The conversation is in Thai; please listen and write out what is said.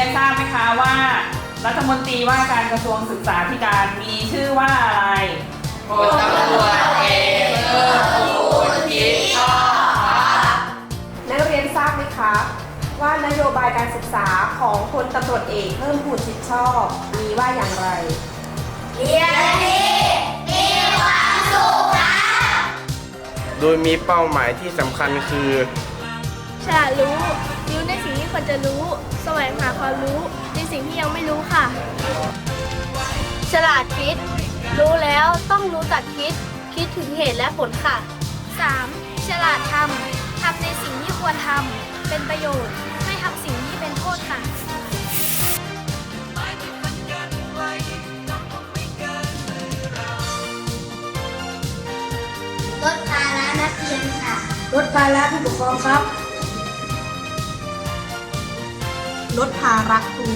ยนทราบไหมคะว่า รัฐมนตรีว่าการกระทรวงศึกษาธิการมีชื่อว่าอะไรพลตำรวจเอกเพิ่มพูนคิดชอบนักเรียนทราบไหมคะว่านโยบายการศึกษาของพลตำรวจเอกเพิ่มพูนชิดชอบมีว่าอย่างไรโดยมีเป้าหมายที่สำคัญคือฉลาดรู้ ยังไม่รู้ค่ะ ฉลาดคิด รู้แล้วต้องรู้จักคิด คิดถึงเหตุและผลค่ะ 3. ฉลาดทำทำในสิ่งที่ควรทำเป็นประโยชน์ ไม่ทำสิ่งที่เป็นโทษค่ะ ลดภาระนักเรียนค่ะ ลดภาระผู้ปกครองครับ ลดภาระครู